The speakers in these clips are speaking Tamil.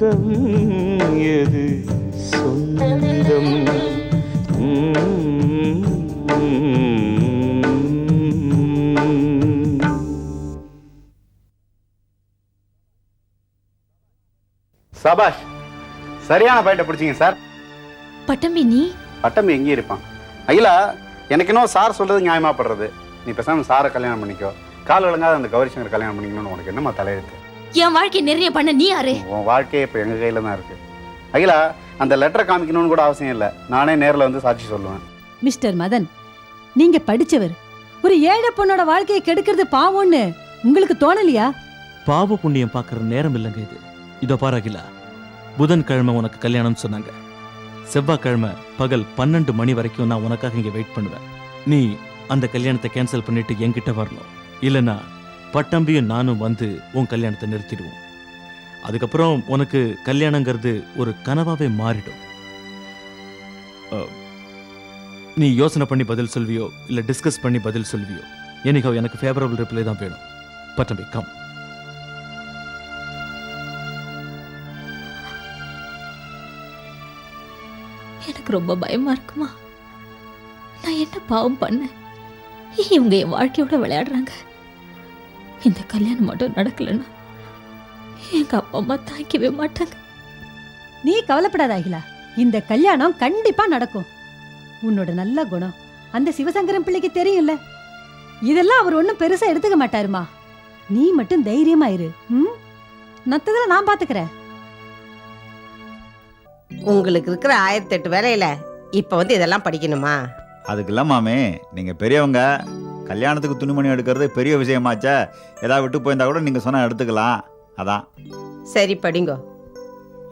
பந்தம் எது? சொந்தம். சபாஷ் சரியான பாயிண்ட பிடிச்சிங்க சார். பட்டம்பி நீ? பட்டம் எங்கேயும் இருப்பான். அகிலா எனக்கு இன்னும் சார் சொல்றது நியாயமா படுறது. நீ பேசாம சாரை கல்யாணம் பண்ணிக்கோ. கால் விளங்காத அந்த கௌரி சங்கர் கல்யாணம் பண்ணிக்கணும்னு உனக்கு என்னம்மா தலையெழுத்து? என் வாழ்க்கை நிறைய பண்ண நீ யாரு? உன் வாழ்க்கையே இப்போ எங்க கையில தான் இருக்கு. அகிலா அந்த லெட்டரை காமிக்கணும்னு கூட அவசியம் இல்லை. நானே நேர்ல வந்து சாட்சி சொல்லுவேன். மிஸ்டர் மதன் நீங்க படிச்சவர் ஒரு ஏழை பொண்ணோட வாழ்க்கையை கெடுக்கிறது பாவம்னு உங்களுக்கு தோணலையா? பாவ புண்ணியம் பார்க்குற நேரம் இல்லைங்க இது. இதோ பாரு அகிலா புதன்கிழமை உனக்கு கல்யாணம்னு சொன்னாங்க. செவ்வாய்க்கிழமை பகல் பன்னெண்டு மணி வரைக்கும் நான் உனக்காக இங்கே வெயிட் பண்ணுவேன். நீ அந்த கல்யாணத்தை கேன்சல் பண்ணிட்டு என்கிட்ட வரணும். இல்லைன்னா பட்டம்பியும் நானும் வந்து உன் கல்யாணத்தை நிறுத்திடுவோம். அதுக்கப்புறம் உனக்கு கல்யாணங்கிறது ஒரு கனவாவே மாறிடும். நீ யோசனை பண்ணி பதில் சொல்வியோ இல்லை டிஸ்கஸ் பண்ணி பதில் சொல்வியோ என்னைக்கோ எனக்கு ஃபேவரபிள் ரிப்ளை தான் வேணும். பட்டம்பி கம் எனக்கு ரொம்ப பயமா இருக்குமா? நான் என்ன பாவம் பண்ணேன்? இவங்க என் வாழ்க்கையோட விளையாடுறாங்க. இந்த கல்யாணம் மட்டும் நடக்கலன்னா எங்க அப்பா அம்மா தாங்கிக்கவே மாட்டாங்க. நீ கவலைப்படாத அகிலா. இந்த கல்யாணம் கண்டிப்பா நடக்கும். உன்னோட நல்ல குணம் அந்த சிவசங்கரன் பிள்ளைக்கு தெரியும்ல. இதெல்லாம் அவர் ஒண்ணும் பெருசா எடுத்துக்க மாட்டாருமா. நீ மட்டும் தைரியமா இரு. ம்? மத்ததுல நான் பாத்துக்கிறேன். உங்களுக்கு இருக்கிற ஆயிரத்தி எட்டு வேலையில இப்ப வந்து இதெல்லாம் படிக்கணுமா? அதுக்கெல்லாம் மாமே நீங்கள் பெரியவங்க கல்யாணத்துக்கு துணிமணி எடுக்கிறது பெரிய விஷயமாச்சே. ஏதாவது விட்டு போயிருந்தா கூட நீங்கள் சொன்னால் எடுத்துக்கலாம். அதான். சரி படிங்கோ.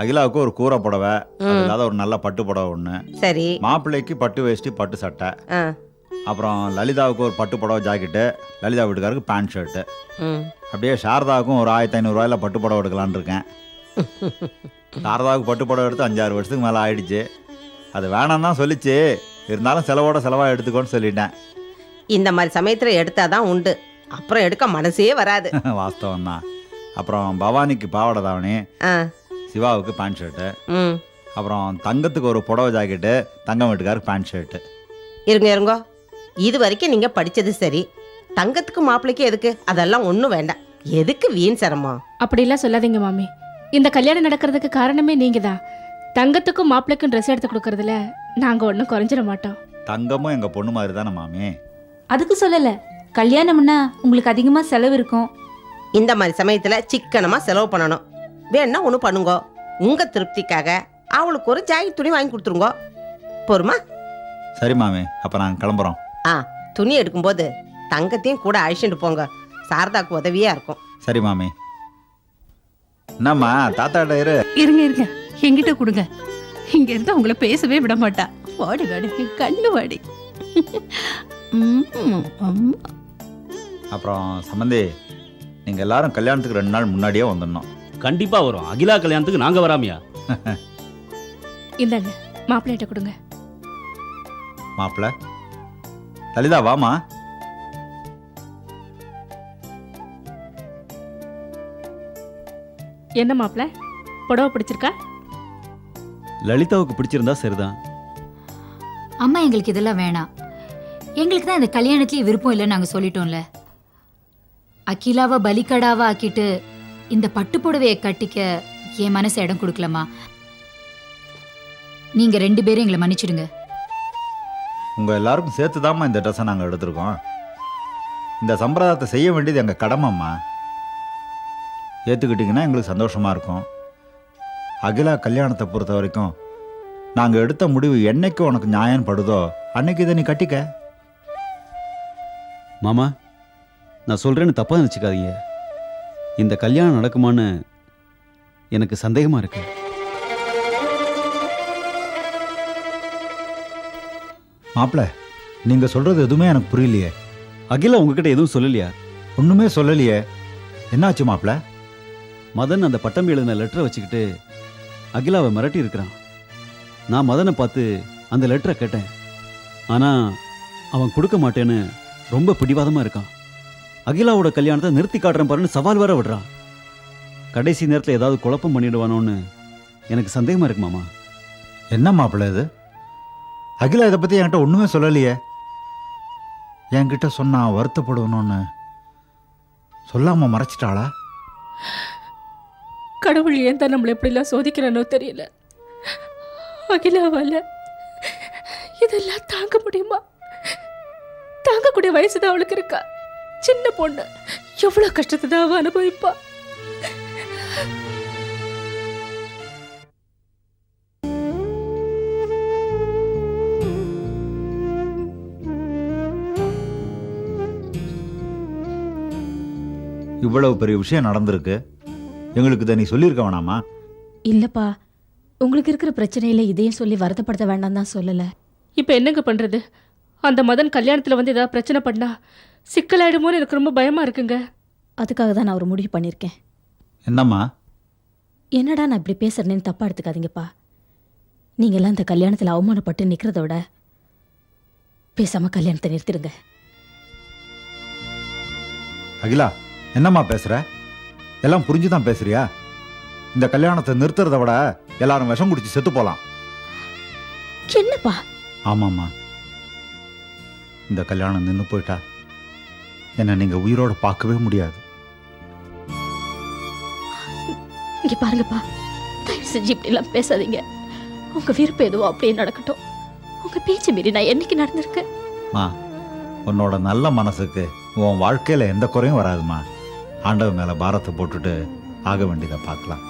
அகிலாவுக்கு ஒரு கூரை புடவை இல்லாத ஒரு நல்ல பட்டு புடவை ஒன்று சரி. மாப்பிள்ளைக்கு பட்டு வேஷ்டி பட்டு சட்டை. அப்புறம் லலிதாவுக்கு ஒரு பட்டு புடவை ஜாக்கெட்டு லலிதா வீட்டுக்காருக்கு பேண்ட் ஷர்ட்டு. அப்படியே சாரதாவுக்கும் ஒரு ஆயிரத்தி ஐநூறுரூவாயில் பட்டு புடவை எடுக்கலான்னு இருக்கேன். சாரதாவுக்கு பட்டு புடவை எடுத்து அஞ்சாறு வருஷத்துக்கு மேலே ஆயிடுச்சு. அது வேணாம் தான் சொல்லிச்சு. இருந்தாலும் செலவோட செலவாக எடுத்துக்கோன்னு சொல்லிட்டேன். இந்த மாதிரி சமயத்துல எடுத்தாதான் உண்டு. அப்புறம் எடுக்க மனசே வராது. வாஸ்தவம் தான் அப்புறம் பவானிக்கு பாவாடை தாவணி ஆ, சிவாவுக்கு பேண்ட் ஷர்ட்டு ம். அப்புறம் தங்கத்துக்கு ஒரு புடவை ஜாக்கெட்டு தங்கம் வீட்டுக்காருக்கு பேண்ட் ஷர்ட்டு இருங்க இருங்கோ. இது வரைக்கும் நீங்க படிச்சது சரி. தங்கத்துக்கு மாப்பிள்ளைக்கு எதுக்கு? அதெல்லாம் ஒண்ணும் வேண்டாம். எதுக்கு வீண் சிரமம்? அப்படிலாம் சொல்லாதீங்க மாமி. இந்த கல்யாணம் நடக்கிறதுக்கு காரணமே நீங்க தான் தங்கத்துக்கும் மாப்பிள்ளைக்கும் ட்ரெஸ் எடுத்து கொடுக்கறதுல நாங்க ஒன்றும் குறைஞ்சிட மாட்டோம். தங்கமும் எங்கள் பொண்ணு மாதிரி தானே மாமி? அதுக்கு சொல்லல. கல்யாணம்னா உங்களுக்கு அதிகமா செலவு இருக்கும். இந்த மாதிரி சமயத்துல சிக்கனமா செலவு பண்ணணும். வேணா ஒண்ணு பண்ணுங்கோ. உங்க திருப்திக்காக அவளுக்கு ஒரு ஜாக்கெட் துணி வாங்கி கொடுத்துருங்கோ. போருமா சரி மாமி அப்போ நாங்கள் கிளம்புறோம். ஆ துணி எடுக்கும்போது தங்கத்தையும் கூட அழிச்சுட்டு போங்க. சாரதாக்கு உதவியா இருக்கும். சரி மாமி. என்னம்மா தாத்தாட்ட இரு. இருங்க இருங்க. என்கிட்ட கொடுங்க. இங்க இருந்து உங்களை பேசவே விட மாட்டா. வாடி வாடி. கண்ணு வாடி. அப்புறம் சம்மந்தி நீங்கள் எல்லாரும் கல்யாணத்துக்கு ரெண்டு நாள் முன்னாடியே வந்துடணும் கண்டிப்பா வரும். அகிலா கல்யாணத்துக்கு நாங்க வராமையா? இந்தாங்க மாப்பிள்ளைகிட்ட கொடுங்க. மாப்பிள்ள லலிதா வாமா என்ன மாப்பிள்ளை புடவை பிடிச்சிருக்கா? லலிதாவுக்கு பிடிச்சிருந்தா சரிதான். அம்மா எங்களுக்கு இதெல்லாம் வேணாம். எங்களுக்கு தான் இந்த கல்யாணத்துலேயே விருப்பம் இல்லைன்னு நாங்கள் சொல்லிட்டோம்ல. அகிலாவை பலிக்கடாவா ஆக்கிட்டு இந்த பட்டு புடவையை கட்டிக்க என் மனசு இடம் கொடுக்கலமா நீங்க ரெண்டு பேரும் எங்களை மன்னிச்சிடுங்க. உங்கள் எல்லாருக்கும் சேர்த்து தாம்மா இந்த ட்ரெஸ்ஸை நாங்கள் எடுத்திருக்கோம். இந்த சம்பிரதாயத்தை செய்ய வேண்டியது எங்கள் கடமைம்மா. ஏற்றுக்கிட்டிங்கன்னா எங்களுக்கு சந்தோஷமாக இருக்கும். அகிலா கல்யாணத்தை பொறுத்த வரைக்கும் நாங்கள் எடுத்த முடிவு என்னைக்கு உனக்கு நியாயம் படுதோ அன்னைக்கு இதை நீ கட்டிக்க. மாமா நான் சொல்றேன்னு தப்பா நினச்சிக்காதீங்க. இந்த கல்யாணம் நடக்குமான்னு எனக்கு சந்தேகமா இருக்கு. மாப்பிள்ள நீங்கள் சொல்கிறது எதுவுமே எனக்கு புரியலையே. அகிலா உங்ககிட்ட எதுவும் சொல்லலையா? ஒன்றுமே சொல்லலையே. என்னாச்சு மாப்பிள்ள மதன் அந்த பட்டம் எழுதின லெட்டரை வச்சுக்கிட்டு அகிலாவை மிரட்டி இருக்கிறான். நான் மதனை பார்த்து அந்த லெட்டரை கேட்டேன். ஆனா அவன் கொடுக்க மாட்டேன்னு ரொம்ப பிடிவாதமா இருக்கான். அகிலாவோட கல்யாணத்தை நிறுத்தி காட்டுறேன் பாருன்னு சவால் வேற விடுறான் கடைசி நேரத்தில் ஏதாவது குழப்பம் பண்ணிடுவானோன்னு எனக்கு சந்தேகமாக இருக்கு மாமா. என்ன மாப்பிள்ள இது? அகிலா இதை பற்றி என்கிட்ட ஒன்றுமே சொல்லலையே. என்கிட்ட சொன்னா வருத்தப்படணும்னு சொல்லாம மறைச்சிட்டாளா? கடவுள் ஏன் தான் நம்மளை எப்படிலாம் சோதிக்கிறானோ தெரியல. அகிலாவால இதெல்லாம் தாங்க முடியுமா? தாங்கக்கூடிய வயசு தான் அவளுக்கு இருக்கா. சின்ன பொண்ணு எவ்வளவு கஷ்டத்தை தான் அனுபவிப்பா. இவ்வளவு பெரிய விஷயம் நடந்திருக்கு. எங்களுக்கு இதை நீ சொல்லியிருக்க வேணாமா? இல்லப்பா உங்களுக்கு இருக்கிற பிரச்சனையில இதையும் சொல்லி வருத்தப்படுத்த வேண்டாம் தான் சொல்லல. இப்ப என்னங்க பண்றது? அந்த மதன் கல்யாணத்துல வந்து ஏதாவது பிரச்சனை பண்ணா சிக்கலாயிடுமோன்னு எனக்கு ரொம்ப பயமா இருக்குங்க. அதுக்காக தான் நான் ஒரு முடிவு பண்ணியிருக்கேன். என்னம்மா? என்னடா நான் இப்படி பேசுறேன்னு தப்பா எடுத்துக்காதீங்கப்பா. நீங்கெல்லாம் இந்த கல்யாணத்தில் அவமானப்பட்டு நிற்கிறத விட பேசாம கல்யாணத்தை நிறுத்திடுங்க. அகிலா என்னம்மா பேசுற? எல்லாம் புரிஞ்சுதான் பேசுறியா? இந்த கல்யாணத்தை நிறுத்துறத விட எல்லாரும் விஷம் குடிச்சு செத்து போலாம். என்னப்பா? ஆமாம்மா. இந்த கல்யாணம் நின்று போயிட்டா என்னை நீங்க உயிரோட பார்க்கவே முடியாது. இங்க பாருங்கப்பா தயவு செஞ்சு இப்படிலாம் பேசாதீங்க. உங்க விருப்பம் எதுவோ அப்படியே நடக்கட்டும். உங்க பேச்சு மீறி நான் என்னைக்கு நடந்திருக்கேன் மா உன்னோட நல்ல மனசுக்கு உன் வாழ்க்கையில எந்த குறையும் வராதுமா. ஆண்டவன் மேல பாரத்தை போட்டுட்டு ஆக வேண்டியதை பார்க்கலாம்.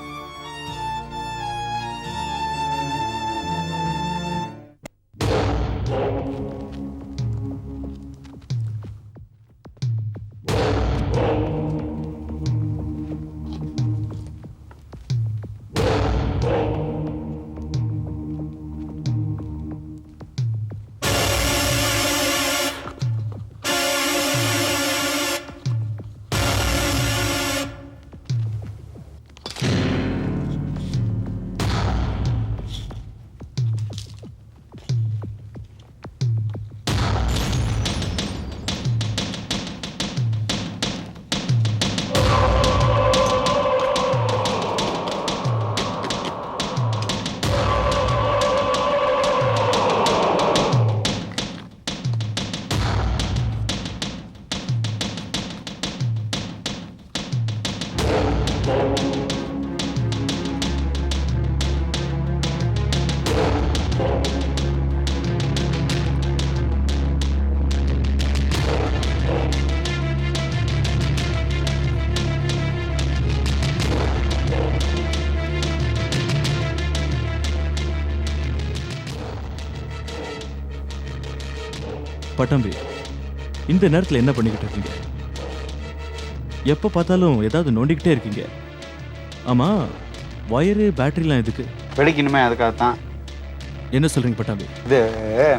பட்டம்பி இந்த நேரத்தில் என்ன பண்ணிக்கிட்டு இருக்கீங்க? எப்போ பார்த்தாலும் ஏதாவது நோண்டிக்கிட்டே இருக்கீங்க. ஆமா வயரு பேட்டரிலாம் எதுக்கு? வெடிக்கணுமே அதுக்காக தான் என்ன சொல்றீங்க பட்டாம்பி? இது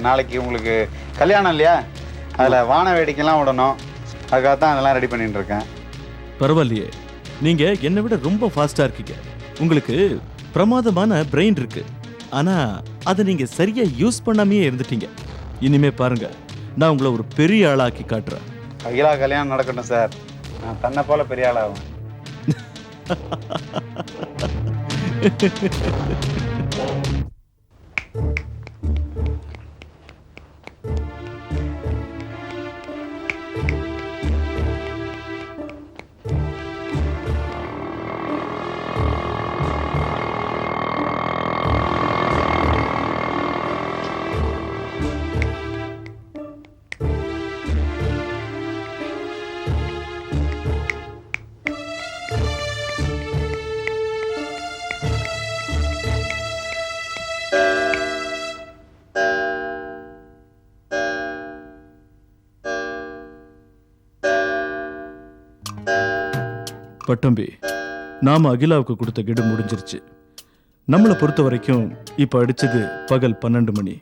நாளைக்கு உங்களுக்கு கல்யாணம் இல்லையா? அதில் வான வேடிக்கைலாம் விடணும். அதுக்காக தான் அதெல்லாம் ரெடி பண்ணிட்டு இருக்கேன். பரவாயில்லையே. நீங்க என்னை விட ரொம்ப ஃபாஸ்டா இருக்கீங்க. உங்களுக்கு பிரமாதமான பிரெயின் இருக்கு. ஆனா அதை நீங்க சரியா யூஸ் பண்ணாமையே இருந்துட்டீங்க. இனிமே பாருங்க. நான் உங்களை ஒரு பெரிய ஆளாக்கி காட்டுறேன். அகிலா கல்யாணம் நடக்கட்டும் சார். நான் தன்னை போல பெரிய ஆளாகும். பட்டம்பி நாம அகிலாவுக்கு கொடுத்த கெடு முடிஞ்சிருச்சு. நம்மளை பொறுத்த வரைக்கும் இப்ப அடிச்சது பகல் பன்னெண்டு மணி.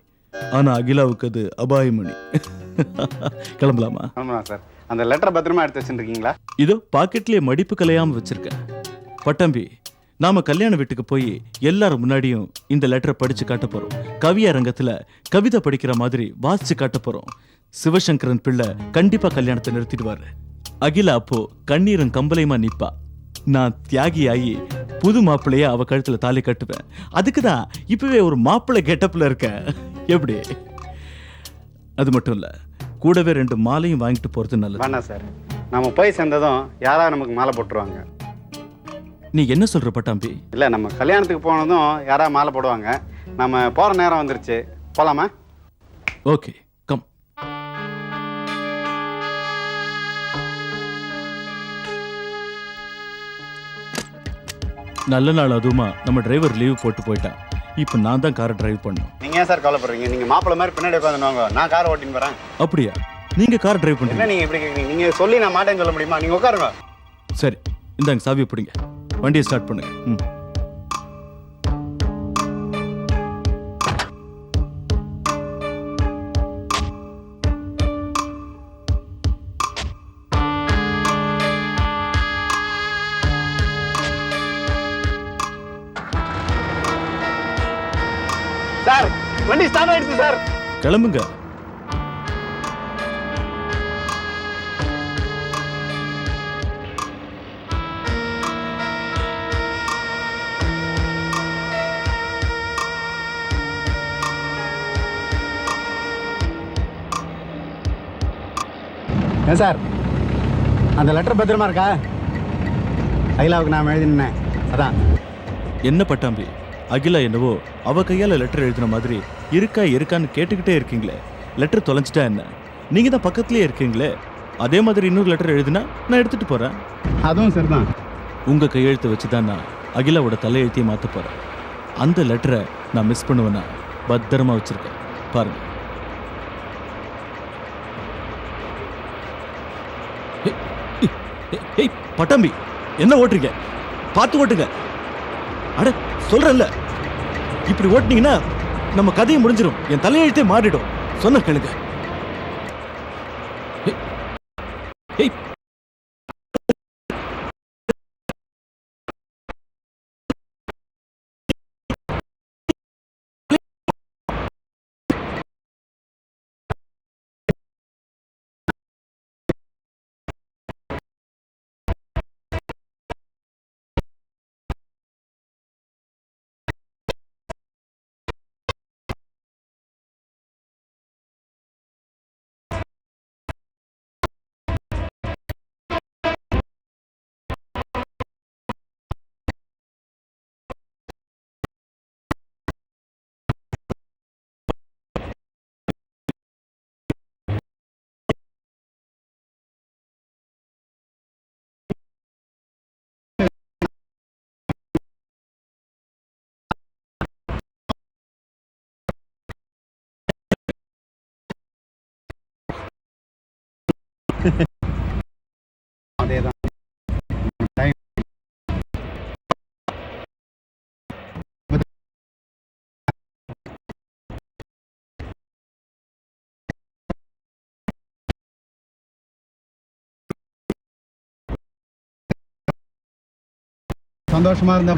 ஆனா அகிலாவுக்கு அது அபாய மணி. கிளம்பலாமா? ஆமாம் சார். அந்த லெட்டரை பத்திரமா எடுத்து வச்சுருக்கீங்களா? இதோ பாக்கெட்லயே மடிப்பு கலையாம வச்சிருக்கேன் பட்டம்பி நாம கல்யாண வீட்டுக்கு போய் எல்லாரும் முன்னாடியும் இந்த லெட்டரை படிச்சு காட்ட போறோம். கவி அரங்கத்துல கவிதை படிக்கிற மாதிரி வாசிச்சு காட்ட போறோம். சிவசங்கரன் பிள்ளை கண்டிப்பா கல்யாணத்தை நிறுத்திடுவாரு. அகிலா அப்போ கண்ணீரும் கம்பலையுமா நிப்பா. நான் தியாகியாகி புது மாப்பிள்ளைய அவ கழுத்துல தாலி கட்டுவேன். அதுக்கு தான் இப்பவே ஒரு மாப்பிள்ளை கெட்டப்ல இருக்கேன் எப்படி? அது மட்டும் இல்ல கூடவே ரெண்டு மாலையும் வாங்கிட்டு போறது நல்லது. வேணாம் சார். நம்ம போய் சேர்ந்ததும் யாராவது நமக்கு மாலை போட்டுருவாங்க? நீ என்ன சொல்ற பட்டாம்பி? இல்லை நம்ம கல்யாணத்துக்கு போனதும் யாராவது மாலை போடுவாங்க? நம்ம போகிற நேரம் வந்துருச்சு. போகலாமா ஓகே. நல்ல நாள் அதுவுமா. நம்ம டிரைவர் லீவ் போட்டு போயிட்டான் இப்போ நான் தான் காரை டிரைவ் பண்ணணும். நீங்கள் ஏன் சார் கவலைப்படுறீங்க? நீங்கள் மாப்பிள்ளை மாதிரி பின்னாடி உட்காந்துவாங்க நான் கார் ஓட்டின்னு வரேன். அப்படியா? நீங்க கார் டிரைவ் என்ன பண்றீங்க நீங்கள் இப்படி கேட்குறீங்க நீங்கள் சொல்லி நான் மாட்டேன்னு சொல்ல முடியுமா? நீங்கள் உட்காருங்க. சரி இந்தாங்க சாவியை பிடிங்க. வண்டியை ஸ்டார்ட் பண்ணுங்க. ம். ஆயிடுச்சு சார்? கிளம்புங்க. ஏன் சார்? அந்த லெட்டர் பத்திரமா இருக்கா? அகிலாவுக்கு நான் எழுதினேன் அதான். என்ன பட்டாம்பி? அகிலா என்னவோ அவ கையால லெட்டர் எழுதின மாதிரி இருக்கா இருக்கான்னு கேட்டுக்கிட்டே இருக்கீங்களே. லெட்டர் தொலைஞ்சிட்டா என்ன? நீங்க தான் பக்கத்துலயே இருக்கீங்களே. அதே மாதிரி இன்னொரு லெட்டர் எழுதினா நான் எடுத்துட்டு போறேன். அதுவும் சரிதான். உங்க கையெழுத்தை வச்சு தான் நான் அகிலாவோட தலையெழுத்தையும் மாத்த போறேன். அந்த லெட்டரை நான் மிஸ் பண்ணுவேன்னா பத்திரமா வச்சிருக்கேன். பாருங்க. ஏய், ஏய், ஏய், ஏய் பட்டாம்பி என்ன ஓட்டுறீங்க? பார்த்து ஓட்டுங்க. அட சொல்றேன்ல. இப்படி ஓட்டினீங்கன்னா நம்ம கதையை முடிஞ்சிடும் என் தலையெழுத்தே மாறிடும். சொன்ன கேளுங்க. சந்தோஷமா இருந்தா